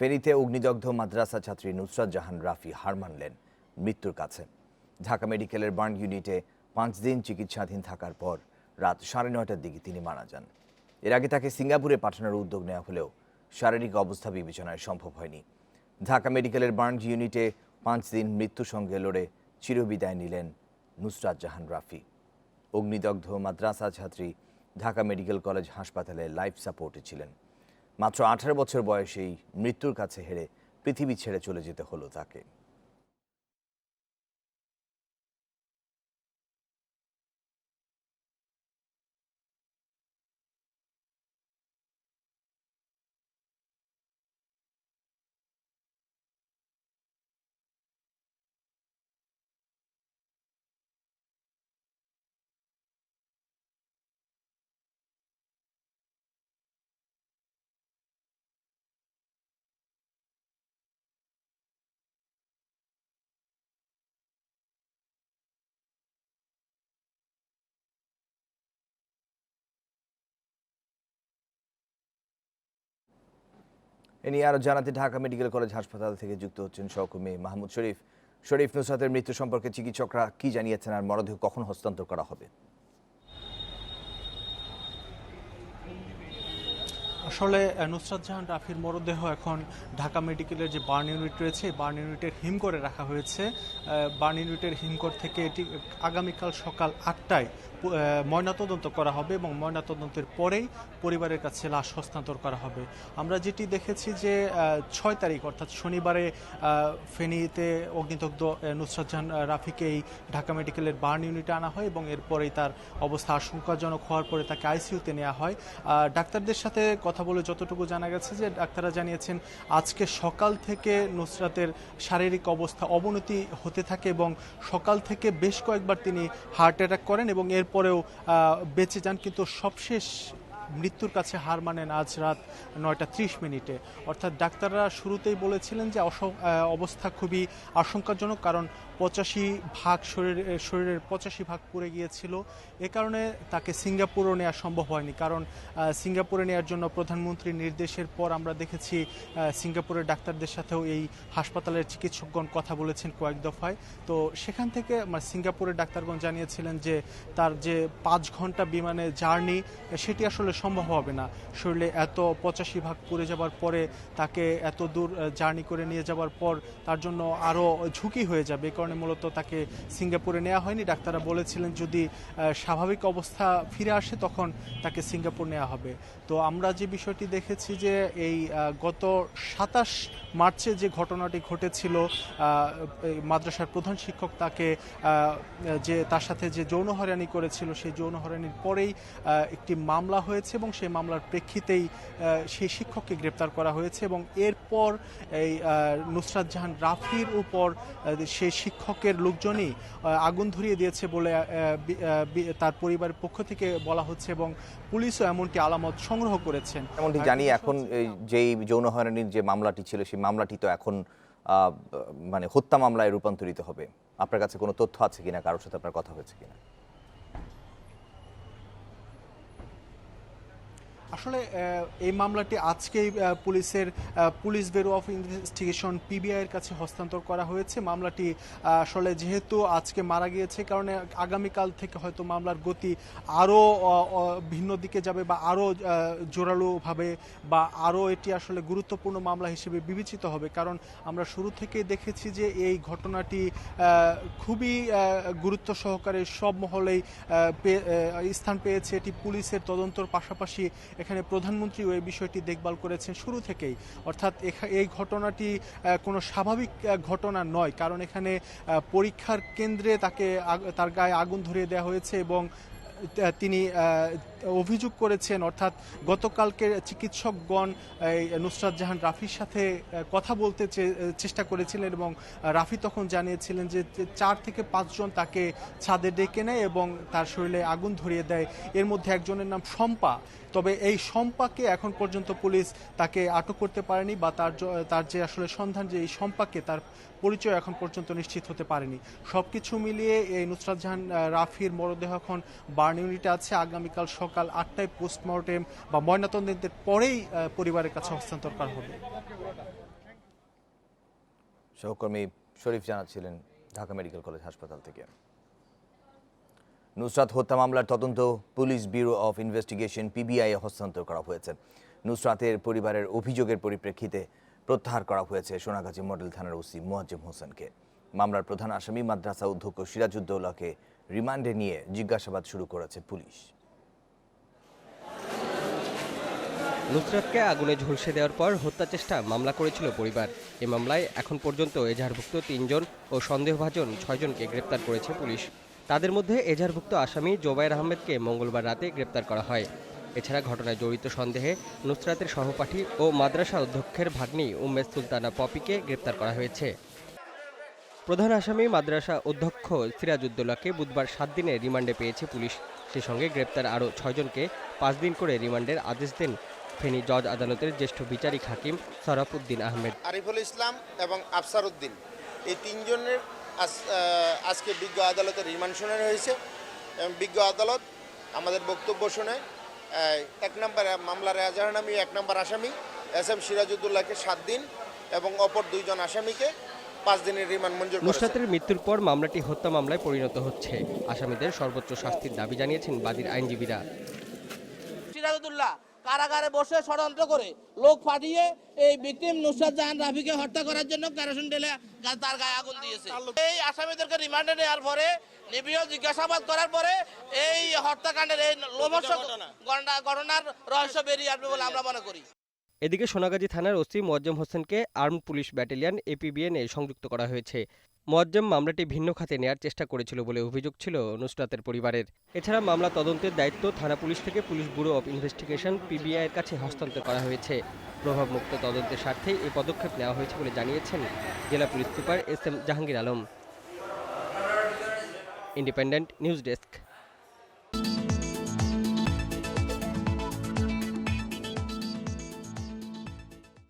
ফেনীতে অগ্নিদগ্ধ মাদ্রাসা ছাত্রী নুসরাত জাহান রাফি হার মানলেন মৃত্যুর কাছে। ঢাকা মেডিকেলের বার্ন ইউনিটে পাঁচ দিন চিকিৎসাধীন থাকার পর রাত সাড়ে নয়টার দিকে তিনি মারা যান। এর আগে তাকে সিঙ্গাপুরে পাঠানোর উদ্যোগ নেওয়া হলেও শারীরিক অবস্থা বিবেচনায় সম্ভব হয়নি। ঢাকা মেডিকেলের বার্ন ইউনিটে পাঁচ দিন মৃত্যুর সঙ্গে লড়ে চিরবিদায় নিলেন নুসরাত জাহান রাফি। অগ্নিদগ্ধ মাদ্রাসা ছাত্রী ঢাকা মেডিকেল কলেজ হাসপাতালে লাইফ সাপোর্টে ছিলেন। মাত্র আঠারো বছর বয়সেই মৃত্যুর কাছে হেরে পৃথিবী ছেড়ে চলে যেতে হলো তাকে। এ নিয়ে আরও জানাতে ঢাকা মেডিকেল কলেজ হাসপাতাল থেকে যুক্ত হচ্ছেন সহকর্মী মাহমুদ শরীফ। শরীফ নুসরাতের মৃত্যু সম্পর্কে চিকিৎসকরা কি জানিয়েছেন আর মরদেহ কখন হস্তান্তর করা হবে? আসলে নুসরাত জাহান রাফির মরদেহ এখন ঢাকা মেডিকেলের যে বার্ন ইউনিট রয়েছে বার্ন ইউনিটের হিমঘরে রাখা হয়েছে। বার্ন ইউনিটের হিমঘর থেকে এটি আগামীকাল সকাল আটটায় ময়নাতদন্ত করা হবে এবং ময়নাতদন্তের পরেই পরিবারের কাছে লাশ হস্তান্তর করা হবে। আমরা যেটি দেখেছি যে ছয় তারিখ, অর্থাৎ শনিবারে ফেনীতে অগ্নিদগ্ধ নুসরাত জাহান রাফিকে এই ঢাকা মেডিকেলের বার্ন ইউনিটে আনা হয় এবং এরপরেই তার অবস্থা আশঙ্কাজনক হওয়ার পরে তাকে আইসিইউতে নেওয়া হয়। ডাক্তারদের সাথে কথা বলে যতটুকু জানা গেছে যে ডাক্তাররা জানিয়েছেন আজকে সকাল থেকে নুসরাতের শারীরিক অবস্থা অবনতি হতে থাকে এবং সকাল থেকে বেশ কয়েকবার তিনি হার্ট অ্যাটাক করেন এবং এরপরেও বেঁচে যান, কিন্তু সবশেষ মৃত্যুর কাছে হার মানেন আজ রাত নয়টা ত্রিশ মিনিটে। অর্থাৎ ডাক্তাররা শুরুতেই বলেছিলেন যে অবস্থা খুবই আশঙ্কাজনক কারণ পঁচাশি ভাগ শরীরের শরীরের পঁচাশি ভাগ পুড়ে গিয়েছিল। এ কারণে তাকে সিঙ্গাপুরও নেওয়া সম্ভব হয়নি কারণ সিঙ্গাপুরে নেওয়ার জন্য প্রধানমন্ত্রীর নির্দেশের পর আমরা দেখেছি সিঙ্গাপুরের ডাক্তারদের সাথেও এই হাসপাতালের চিকিৎসকগণ কথা বলেছেন কয়েক দফায়। তো সেখান থেকে সিঙ্গাপুরের ডাক্তারগণ জানিয়েছিলেন যে তার যে পাঁচ ঘণ্টা বিমানে জার্নি, সেটি আসলে সম্ভব হবে না। শরীরে এত পঁচাশি ভাগ পুড়ে যাবার পরে তাকে এত দূর জার্নি করে নিয়ে যাওয়ার পর তার জন্য আরও ঝুঁকি হয়ে যাবে। এই কারণে মূলত তাকে সিঙ্গাপুরে নেওয়া হয়নি। ডাক্তাররা বলেছিলেন যদি স্বাভাবিক অবস্থা ফিরে আসে তখন তাকে সিঙ্গাপুর নেওয়া হবে। তো আমরা যে বিষয়টি দেখেছি যে এই গত সাতাশ মার্চে যে ঘটনাটি ঘটেছিল মাদ্রাসার প্রধান শিক্ষক তাকে যে তার সাথে যে যৌন হয়রানি করেছিল, সেই যৌন হয়রানির পরেই একটি মামলা হয়েছে। এবং সেই মামলার প্রেক্ষিতেই সেই শিক্ষককে গ্রেপ্তার করা হয়েছে এবং এরপর এই নুসরাত জাহান রাফির উপর সেই শিক্ষকের লোকজনই আগুন ধরিয়ে দিয়েছে বলে তার পরিবারের পক্ষ থেকে বলা হচ্ছে এবং পুলিশও এমনটি আলামত সংগ্রহ করেছেন। এমনটি জানি এখন এই যেই যৌন হয়রানির যে মামলাটি ছিল সেই মামলাটি তো এখন আহ, মানে হত্যা মামলায় রূপান্তরিত হবে। আপনার কাছে কোনো তথ্য আছে কিনা? কারোর সাথে আপনার কথা হয়েছে কিনা? আসলে এই মামলাটি আজকেই পুলিশের police bureau of investigation PBI এর কাছে হস্তান্তর করা হয়েছে। মামলাটি আসলে যেহেতু আজকে মারা গিয়েছে, কারণে আগামীকাল থেকে হয়তো মামলার গতি আরও ভিন্ন দিকে যাবে বা আরও জোরালোভাবে বা আরও এটি আসলে গুরুত্বপূর্ণ মামলা হিসেবে বিবেচিত হবে। কারণ আমরা শুরু থেকেই দেখেছি যে এই ঘটনাটি খুবই গুরুত্ব সহকারে সব মহলেই স্থান পেয়েছে। এটি পুলিশের তদন্তর পাশাপাশি এখানে প্রধানমন্ত্রী এই বিষয়টি দেখভাল করেছেন শুরু থেকেই। অর্থাৎ এই ঘটনাটি কোনো স্বাভাবিক ঘটনা নয়। কারণ এখানে পরীক্ষার কেন্দ্রে তাকে তার গায়ে আগুন ধরিয়ে দেওয়া হয়েছে এবং তিনি অভিযোগ করেছেন, অর্থাৎ গতকালকে চিকিৎসকগণ নুসরাত জাহান রাফির সাথে কথা বলতে চেষ্টা করেছিলেন এবং রাফি তখন জানিয়েছিলেন যে চার থেকে পাঁচজন তাকে ছাদে ডেকে নেয় এবং তার শরীরে আগুন ধরিয়ে দেয়। এর মধ্যে একজনের নাম শম্পা। তবে এই শম্পাকে এখন পর্যন্ত পুলিশ তাকে আটক করতে পারেনি বা তার তার যে আসলে সন্ধান যে এই শম্পাকে তার পরিচয় এখন পর্যন্ত নিশ্চিত হতে পারেনি। সব কিছু মিলিয়ে এই নুসরাত জাহান রাফির মরদেহ এখন বার্ন বার্ন ইউনিটে আছে। আগামীকাল সকাল আটটায় পোস্টমর্টেম বা ময়নাতদন্তের পরেই পরিবারের কাছে হস্তান্তর করা হবে। সহকর্মী শরীফ জানাচ্ছিলেন ঢাকা মেডিকেল কলেজ হাসপাতাল থেকে। নুসরাত হত্যা মামলার তদন্ত police bureau of investigation PBI হস্তান্তর করা হয়েছে। নুসরাতের পরিবারের অভিযোগের পরিপ্রেক্ষিতে প্রত্যাহার করা হয়েছে সোনাগাজী মডেল থানার ওসি মোয়াজ্জেম হোসেনকে। মামলার প্রধান আসামি মাদ্রাসা অধ্যক্ষ সিরাজউদ্দৌলাকে রিমান্ডে নিয়ে জিজ্ঞাসাবাদ শুরু করেছে পুলিশ। নুসরাতকে আগুনে ঝলসে দেওয়ার পর হত্যা চেষ্টা মামলা করেছিল পরিবার। এ মামলায় এখন পর্যন্ত এজাহারভুক্ত তিনজন ও সন্দেহভাজন ছয়জনকে গ্রেপ্তার করেছে পুলিশ। তাদের মধ্যে এজাহারভুক্ত আসামি জোবায়ের আহমেদকে মঙ্গলবার রাতে গ্রেপ্তার করা হয়। এছাড়া ঘটনায় জড়িত সন্দেহে নুসরাতের সহপাঠী ও মাদ্রাসা অধ্যক্ষের ভাগ্নি উম্মেদ সুলতানা পপিকে গ্রেপ্তার করা হয়েছে। প্রধান আসামি মাদ্রাসা অধ্যক্ষ সিরাজউদ্দৌলাকে বুধবার সাত দিনের রিমান্ডে পেয়েছে পুলিশ। সে সঙ্গে গ্রেপ্তার আরও ছয়জনকে পাঁচ দিন করে রিমান্ডের আদেশ দেন ফেনী জজ আদালতের জ্যেষ্ঠ বিচারিক হাকিম সরাফুদ্দিন আহমেদ। আরিফুল ইসলাম এবং আফসার উদ্দিন। এই তিনজনের আজ- আজকে বিজ্ঞ আদালতে রিমান্ড শুনানি হয়েছে এবং বিজ্ঞ আদালত আমাদের বক্তব্য শুনে এক নম্বর মামলার এজাহারনামী এক নম্বর আসামি এস এম সিরাজউদ্দৌলাকে সাত দিন এবং অপর দুইজন আসামিকে পাঁচ দিনের রিমান্ড মঞ্জুর নুসরাতের মৃত্যুর পর মামলাটি হত্যা মামলায় পরিণত হচ্ছে। আসামিদের সর্বোচ্চ শাস্তির দাবি জানিয়েছেন বাদীর আইনজীবীরা। কারাগারে বসে ষড়যন্ত্র করে লোক পাঠিয়ে এই ভিকটিম নুসরাত জাহান রাফিকে হত্যা করার জন্য কেরোসিন ঢেলে তার গায়ে আগুন দিয়েছে। এই আসামিদেরকে রিমান্ডে নেওয়ার পরে নিবিড় জিজ্ঞাসাবাদ করার পরে এই হত্যাকাণ্ডের এই ঘটনা- ঘটনার রহস্য বেরিয়ে আসবে বলে আমরা মনে করি। এদিকে সোনাগাজী থানার ওসি মোয়াজ্জেম হোসেনকে আর্ম পুলিশ ব্যাটালিয়ন এপিবিএন এ সংযুক্ত করা হয়েছে। মোয়াজ্জেম মামলাটি ভিন্ন খাতে নেয়ার চেষ্টা করেছিল বলে অভিযোগ ছিল নুসরাতের পরিবারের। এছাড়া মামলা তদন্তের দায়িত্ব থানা পুলিশ থেকে police bureau of investigation PBI এর কাছে হস্তান্তর করা হয়েছে। প্রভাবমুক্ত তদন্তের স্বার্থে এই পদক্ষেপ নেওয়া হয়েছে বলে জানিয়েছেন জেলা police super S M Jahangir Alam. Independent news desk.